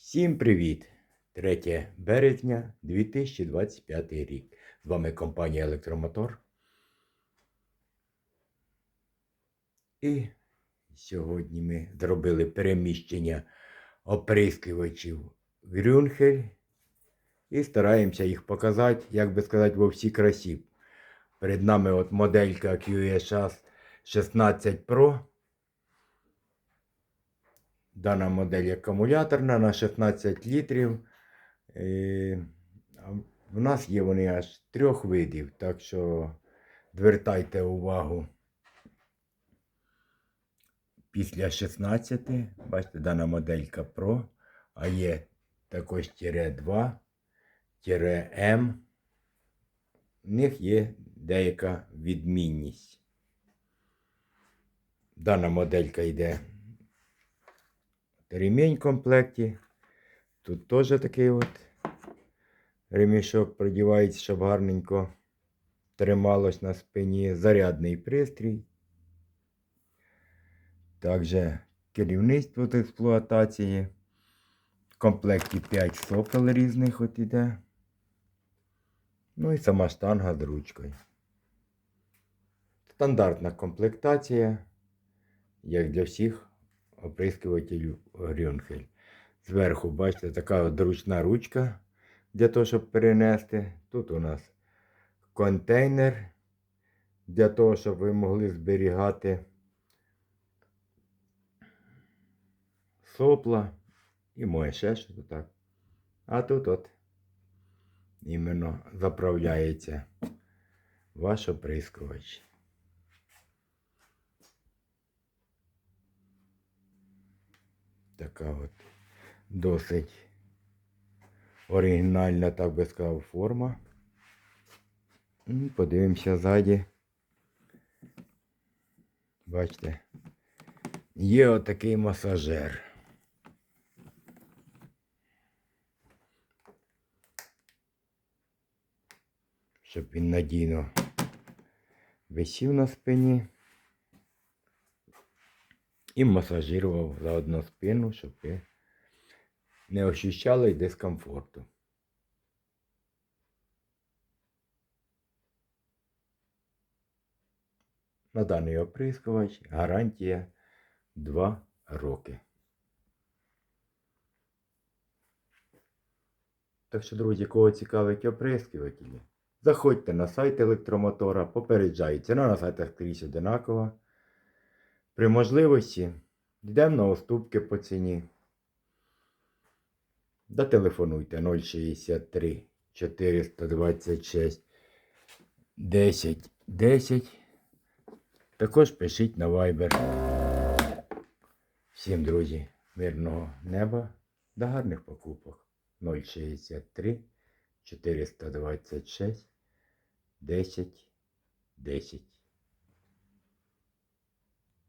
Всім привіт! 3 березня 2025 рік. З вами компанія Електромотор. І сьогодні ми зробили переміщення оприскувачів Грюнхель і стараємося їх показати, як би сказати, во всій красі. Перед нами от моделька QSH 16 Pro. Дана модель акумуляторна на 16 літрів. В нас є вони аж трьох видів, так що звертайте увагу. Після 16, бачите, дана моделька Pro, а є також тире 2, тире М. В них є деяка відмінність. Дана моделька йде ремінь в комплекті. Тут теж такий от ремішок продівається, щоб гарненько трималось на спині. Зарядний пристрій. Також керівництво з експлуатації. В комплекті 5 сопел різних от іде. Ну і сама штанга з ручкою. Стандартна комплектація, як для всіх оприскувателів Грюнхель. Зверху, бачите, така от ручка для того, щоб перенести. Тут у нас контейнер для того, щоб ви могли зберігати сопла і моє ще щось так. А тут от іменно заправляється ваш оприскувач. Така от досить оригінальна, так би сказав, форма. Подивимося ззаді. Бачите, є отакий масажер. Щоб він надійно висів на спині і масажирував заодно спину, щоб ви не ощущали дискомфорту. На даний оприскувач гарантія 2 роки. Так що, друзі, кого цікавить оприскувателі, заходьте на сайт електромотора, попереджається, на сайтах скрізь одинакова. При можливості йдемо на уступки по ціні. Дотелефонуйте 063 426 10 10. Також пишіть на Viber. Всім, друзі, мирного неба та гарних покупок. 063 426 10 10.